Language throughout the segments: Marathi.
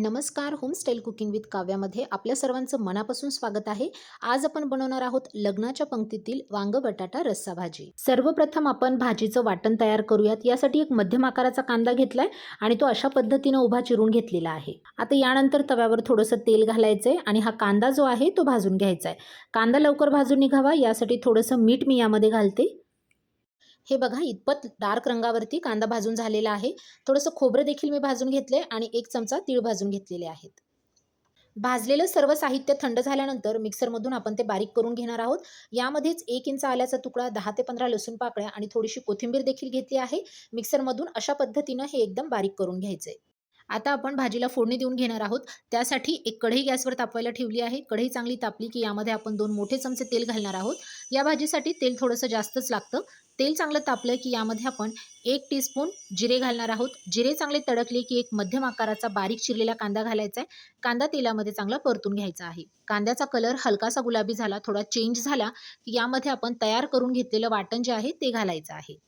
नमस्कार होमस्टाईल कुकिंग विथ काव्यामध्ये आपल्या सर्वांचं मनापासून स्वागत आहे. आज आपण बनवणार आहोत लग्नाच्या पंक्तीतील वांग बटाटा रस्सा भाजी. सर्वप्रथम आपण भाजीचं वाटण तयार करूयात. यासाठी एक मध्यम आकाराचा कांदा घेतलाय आणि तो अशा पद्धतीनं उभा चिरून घेतलेला आहे. आता यानंतर तव्यावर थोडंसं तेल घालायचंय आणि हा कांदा जो आहे तो भाजून घ्यायचा आहे कांदा लवकर भाजून निघावा. यासाठी थोडंसं मीठ मी यामध्ये घालते. हे बघा इतपत डार्क रंगावरती कांदा भाजून झालेला आहे. थोडंसं खोबरं देखील मी भाजून घेतले आणि एक चमचा तीळ भाजून घेतलेले आहेत. भाजलेलं सर्व साहित्य थंड झाल्यानंतर मिक्सरमधून आपण ते बारीक करून घेणार आहोत. यामध्येच एक इंच आल्याचा तुकडा दहा ते पंधरा लसूण पाकळ्या आणि थोडीशी कोथिंबीर देखील घेतली आहे. मिक्सरमधून अशा पद्धतीनं हे एकदम बारीक करून घ्यायचं आहे आता आपण भाजीला फोडणी देऊन घेणार आहोत. त्यासाठी एक कढई गॅसवर तापवायला ठेवली आहे. कढई चांगली तापली की यामध्ये आपण दोन मोठे चमचे तेल घालणार आहोत. या भाजीसाठी तेल थोडंसं जास्तच लागतं. तेल चांगलं तापलं की यामध्ये आपण एक टीस्पून जिरे घालणार आहोत. जिरे चांगले तडकले की एक मध्यम आकाराचा बारीक चिरलेला कांदा घालायचा आहे. कांदा तेलामध्ये चांगला परतून घ्यायचा आहे. कांद्याचा कलर हलकासा गुलाबी झाला थोडा चेंज झाला की यामध्ये आपण तयार करून घेतलेलं वाटण जे आहे ते घालायचं आहे.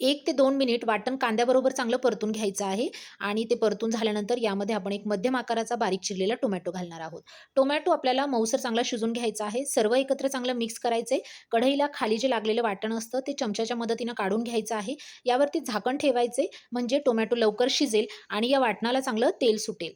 एक ते दोन मिनिट वाटण कांद्याबरोबर चांगलं परतून घ्यायचं आहे आणि ते परतून झाल्यानंतर यामध्ये आपण एक मध्यम आकाराचा बारीक चिरलेला टोमॅटो घालणार आहोत. टोमॅटो आपल्याला मऊसर चांगला शिजून घ्यायचा आहे. सर्व एकत्र चांगलं मिक्स करायचं. आहे कढईला खाली जे लागलेलं वाटण असतं ते चमच्याच्या मदतीनं काढून घ्यायचं आहे. यावरती झाकण ठेवायचे. म्हणजे टोमॅटो लवकर शिजेल आणि या वाटणाला चांगलं तेल सुटेल.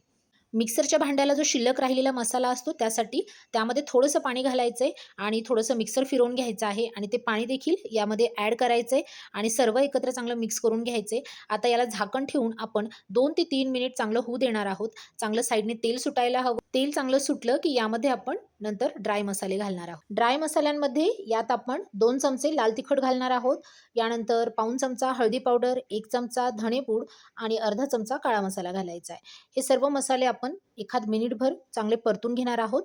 मिक्सरच्या भांड्याला जो शिल्लक राहिलेला मसाला असतो त्यासाठी त्यामध्ये थोडंसं पाणी घालायचं आहे आणि थोडंसं मिक्सर फिरवून घ्यायचं आहे आणि ते पाणी देखील यामध्ये ॲड करायचं आहे आणि सर्व एकत्र चांगलं मिक्स करून घ्यायचं आहे आता याला झाकण ठेवून आपण दोन ते तीन मिनिट चांगलं होऊ देणार आहोत. चांगलं साईडने तेल सुटायला हवं. तेल चांगलं सुटलं की यामध्ये आपण नंतर ड्राय मसाले घालणार आहोत. ड्राय मसाल्यांमध्ये यात आपण दोन चमचे लाल तिखट घालणार आहोत. यानंतर पाऊन चमचा हळदी पावडर एक चमचा धणेपूड आणि अर्धा चमचा काळा मसाला घालायचा आहे. हे सर्व मसाले आपण एखाद मिनिटभर चांगले परतून घेणार आहोत.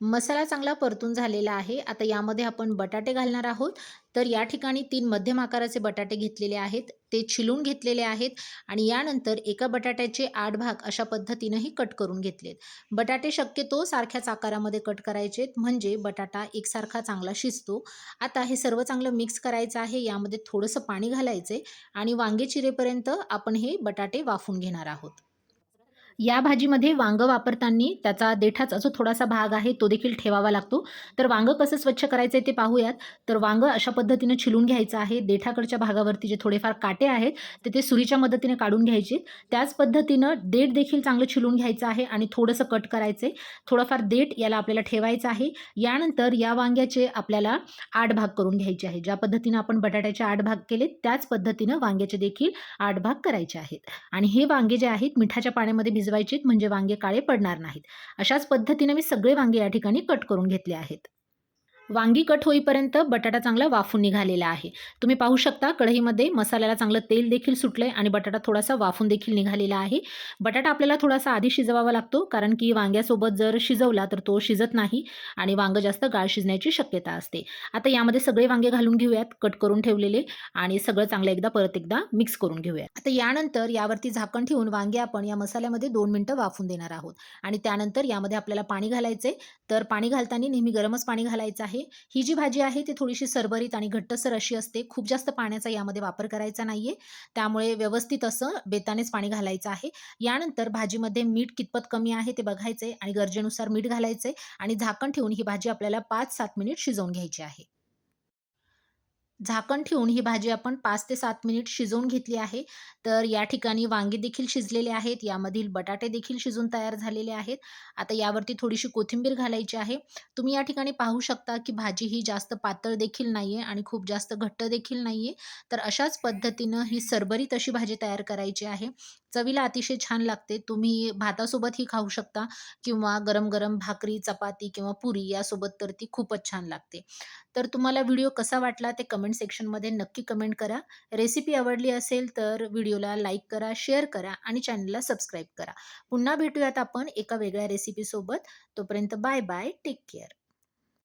मसाला चांगला परतून झालेला आहे. आता यामध्ये आपण बटाटे घालणार आहोत. तर या ठिकाणी तीन मध्यम आकाराचे बटाटे घेतलेले आहेत. ते छिलून घेतलेले आहेत आणि यानंतर एका बटाट्याचे आठ भाग अशा पद्धतीनंही कट करून घेतलेत. बटाटे शक्यतो सारख्याच आकारामध्ये कट करायचे म्हणजे बटाटा एकसारखा चांगला शिजतो. आता हे सर्व चांगलं मिक्स करायचं आहे. यामध्ये थोडंसं पाणी घालायचं आणि वांगे चिरेपर्यंत आपण हे बटाटे वाफून घेणार आहोत. या भाजीमध्ये वांगं वापरताना त्याचा देठाचा जो थोडासा भाग आहे तो देखील ठेवावा लागतो. तर वांगं कसं स्वच्छ करायचं आहे ते पाहूयात. तर वांगं अशा पद्धतीनं छिलून घ्यायचं आहे. देठाकडच्या भागावरती जे थोडेफार काटे आहेत ते ते सुरीच्या मदतीने काढून घ्यायचे. त्याच पद्धतीनं देठ देखील चांगलं छिलून घ्यायचं आहे आणि थोडंसं कट करायचं आहे. थोडंफार देठ याला आपल्याला ठेवायचं आहे. यानंतर या वांग्याचे आपल्याला आठ भाग करून घ्यायचे आहे ज्या पद्धतीनं आपण बटाट्याचे आठ भाग केले त्याच पद्धतीनं वांग्याचे देखील आठ भाग करायचे आहेत. आणि हे वांगे जे आहेत मिठाच्या पाण्यामध्ये भिजवायचे म्हणजे वांगे काळे पडणार नाहीत. अशाच पद्धतीने मी सगळे वांगे या ठिकाणी कट करून घेतले आहेत. वांगी कट होईपर्यंत बटाटा चांगला वाफून निघालेला आहे. तुम्ही पाहू शकता कढईमध्ये मसाल्याला चांगलं तेल देखील सुटलं आहे आणि बटाटा थोडासा वाफून देखील निघालेला आहे. बटाटा आपल्याला थोडासा आधी शिजवावा लागतो कारण की वांग्यासोबत जर शिजवला तर तो शिजत नाही आणि वांगं जास्त गाळ शिजण्याची शक्यता असते. आता यामध्ये सगळे वांगे घालून घेऊयात कट करून ठेवलेले आणि सगळं चांगलं एकदा परत एकदा मिक्स करून घेऊयात. आता यानंतर यावरती झाकण ठेवून वांगे आपण या मसाल्यामध्ये दोन मिनटं वाफून देणार आहोत आणि त्यानंतर यामध्ये आपल्याला पाणी घालायचे तर पाणी घालताना नेहमी गरमच पाणी घालायचं आहे. ही जी भाजी आहे ती थोडीशी सरबरीत आणि घट्टसर अशी असते. खूप जास्त पाण्याचा यामध्ये वापर करायचा नाहीये. त्यामुळे व्यवस्थित असं बेतानेच पाणी घालायचं आहे. यानंतर भाजीमध्ये मीठ कितपत कमी आहे ते बघायचे आणि गरजेनुसार मीठ घालायचे आणि झाकण ठेवून ही भाजी आपल्याला पाच सात मिनिट शिजवून घ्यायची आहे. झाकण ठेवून ही भाजी आपण पाच ते सात मिनिट शिजवून घेतली आहे. तर या ठिकाणी वांगे देखील शिजलेले आहेत. यामधील बटाटे देखील शिजून तयार झालेले आहेत. आता यावरती थोडीशी कोथिंबीर घालायची आहे. तुम्ही या ठिकाणी पाहू शकता की भाजी ही जास्त पातळ देखील नाही आहे आणि खूप जास्त घट्ट देखील नाही आहे तर अशाच पद्धतीनं ही सरबरीत अशी भाजी तयार करायची आहे. चवीला अतिशय छान लागते. तुम्ही भातासोबत ही खाऊ शकता किंवा गरम गरम भाकरी चपाती किंवा पुरी यासोबत तर ती खूपच छान लागते. तर तुम्हाला व्हिडिओ कसा वाटला ते कमेंट सेक्शनमध्ये नक्की कमेंट करा. रेसिपी आवडली असेल तर व्हिडिओला लाईक करा शेअर करा आणि चॅनलला सबस्क्राईब करा. पुन्हा भेटूयात आपण एका वेगळ्या रेसिपीसोबत तोपर्यंत बाय बाय टेक केअर